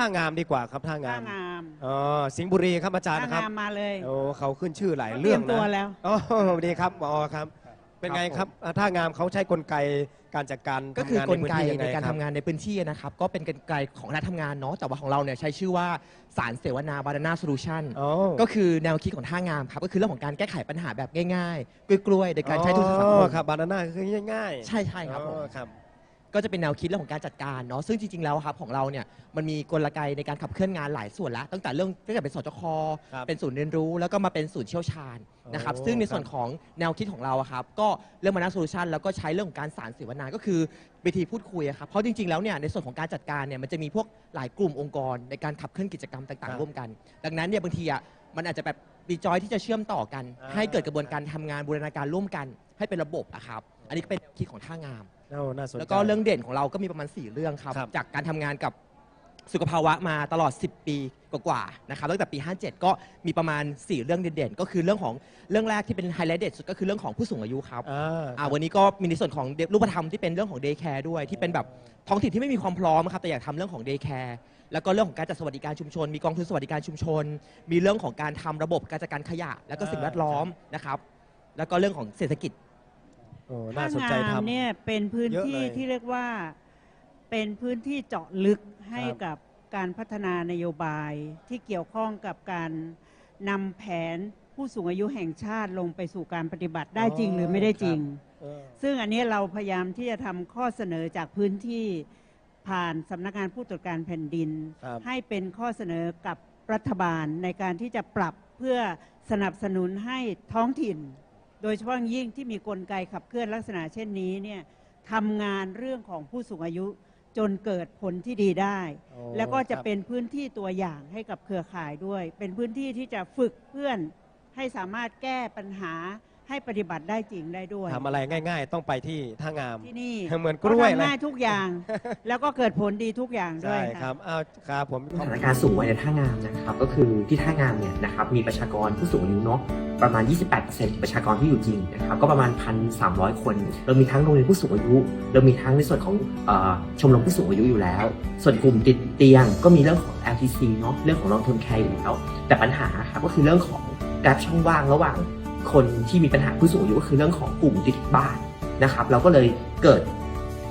ท่างามดีกว่าครับท่างาท่ามงามอ๋อสิงห์บุรีครับอาจารย์ท่านะครับงามมาเลยโอ้เขาขึ้นชื่อหลายเขาเตเรื่รีอยงมตัวนะแล้วอ๋อดีครับอ๋อครับ เป็นไงครับอ่าท่างามเขาใช้กลไกการจัดการก็คือกลไกทำงานในพื้นที่ยังในไงการคทำรับงานในพื้นที่นะครับก็เป็นกลไกของคณะทำงานเนาะแต่ว่าของเราเนี่ยใช้ชื่อว่าสารเสวนาบานาโซลูชันอ๋อก็คือแนวคิดของท่างามครับก็คือเรื่องของการแก้ไขปัญหาแบบง่ายๆกล้วยๆโดยการใช้ทุนทรัพย์สังคอ๋มอครับบานาน่าคือง่ายๆ ใช่ใช่ครับผมอ๋อครับ ก็จะเป็นแนวคิดเรื่องของการจัดการเนาะซึ่งจริงๆแล้วครับของเราเนี่ยมันมีกลไกในการขับเคลื่อนงานหลายส่วนแล้วตั้งแต่เรื่องตั้งแต่เป็นสจคครับเป็นศูนย์เรียนรู้ แล้วก็มาเป็นศูนย์เชี่ยวชาญนะครับโอ้ซึ่งในส่วนครับของแนวคิดของเราอะครับก็เรื่องมานาโซลูชันแล้วก็ใช้เรื่องของการสารเสวนาก็คือวิธีพูดคุยอะครับเพราะจริงๆแล้วเนี่ยในส่วนของการจัดการเนี่ยมันจะมีพวกหลายกลุ่มองค์กร ในการขับเคลื่อนกิจกรรมต่างๆร่วมกัน ดังนั้นเนี่ยบางทีอะมันอาจจะแบบดีจอยที่จะเชื่อมต่อกัน อ่า ให้เกิดกระบวนการทำงานบูรณาการร่วมกัน ให้เป็นระบบอะครับอันนี้ก็เป็นแนวคิดของท่างาม โอ้น่าสนใจ แล้วก็เรื่องเด่นของเราก็มีประมาณ 4 เรื่องครับ ครับ จากการทำงานกับสุขภาวะมาตลอด 10 ปีกว่าๆนะครับตั้งแต่ปี 57 ก็มีประมาณ 4 เรื่องเด่นๆ ก็คือเรื่องของเรื่องแรกที่เป็นไฮไลท์เด็ดสุดก็คือเรื่องของผู้สูงอายุครับอ่า อ่าวันนี้ก็มีในส่วนของรูปธรรมที่เป็นเรื่องของเดย์แคร์ด้วยที่เป็นแบบท้องถิ่นที่ไม่มีความพร้อมครับแต่อยากทำเรื่องของเดย์แคร์แล้วก็เรื่องของการจัดสวัสดิการชุมชน มีกองทุนสวัสดิการชุมชน มีเรื่องของการทำระบบการจัดการขยะ แล้วก็สิ่งแวดล้อมนะครับ แล้วก็เรื่องของเศรษฐกิจ โอ้น่าสนใจท่างามทำ เนี่ยเป็นพื้นเยอะที่เลยที่เรียกว่าเป็นพื้นที่เจาะลึกให้ครับ กับการพัฒนานโยบายที่เกี่ยวข้องกับการนำแผนผู้สูงอายุแห่งชาติลงไปสู่การปฏิบัติได้จริงหรือไม่ได้จริง เออ ซึ่งอันนี้เราพยายามที่จะทำข้อเสนอจากพื้นที่ผ่านสำนักงานผู้ตรวจการแผ่นดิน ครับ ให้เป็นข้อเสนอกับรัฐบาลในการที่จะปรับเพื่อสนับสนุนให้ท้องถิ่น โดยเฉพาะอย่างยิ่งที่มีกลไกขับเคลื่อนลักษณะเช่นนี้เนี่ยทำงานเรื่องของผู้สูงอายุจนเกิดผลที่ดีได้ โอ้แล้วก็จะครับ เป็นพื้นที่ตัวอย่างให้กับเครือข่ายด้วย เป็นพื้นที่ที่จะฝึกเพื่อนให้สามารถแก้ปัญหา ให้ปฏิบัติได้จริงได้ด้วยทำอะไรง่าย ๆ ต้องไปที่ท่างาม ที่นี่เหมือนกล้วยเขาเลยทำง่ายทุกอย่าง แล้วก็เกิดผลดีทุกอย่างด้วใช่ยครับอ้าวครับผม สถานการณ์สูงวัยในท่างามนะครับก็คือที่ท่างามเนี่ยนะครับมีประชากรผู้สูงอายุเนาะประมาณ 28%ประชากรที่อยู่จริงนะครับก็ประมาณ 1,300 คน เรามีทั้งโรงเรียนผู้สูงอายุ เรามีทั้งในส่วนของเออชมรมผู้สูงอายุอยู่แล้ว ส่วนกลุ่มติดเตียงก็มีเรื่องของ LTC เนาะเรื่องของ long term care อยู่แล้วแต่ปัญหาครับก็คือเรื่องของแกลบช่องว่างระหว่าง คนที่มีปัญหาผู้สูงอายุก็คือเรื่องของกลุ่มติดบ้านนะครับ เราก็เลยเกิด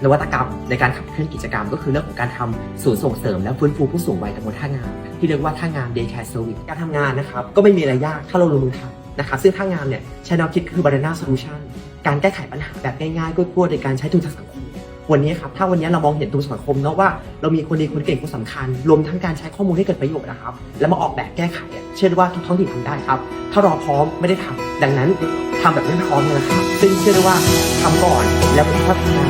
นวัตกรรมในการขับเคลื่อนกิจกรรม ก็คือเรื่องของการทำศูนย์ส่งเสริมและฟื้นฟูผู้สูงวัยตำบลท่างาม ที่เรียกว่าท่างาม Day Care Service การทำงานนะครับ ก็ไม่มีอะไรยากถ้าเราลงมือทำนะครับ ซึ่งท่างามเนี่ยใช้แนวคิดคือ Banana Solution การแก้ไขปัญหาแบบง่ายๆกล้วยๆในการใช้ทุนทางสังคม วันนี้ครับถ้าวันนี้เรามองเห็นตัวสังคมเนาะว่าเรามีคนดีคนเก่งคนสำคัญ รวมทั้งการใช้ข้อมูลให้เกิดประโยชน์นะครับ แล้วมาออกแบบแก้ไข เชื่อว่าทุกท้องถิ่นทำได้ครับ ถ้ารอพร้อมไม่ได้ทำดังนั้นทำแบบไม่พร้อมเลยนะครับซึ่งเชื่อได้ว่าทำก่อนแล้วมันพัฒนา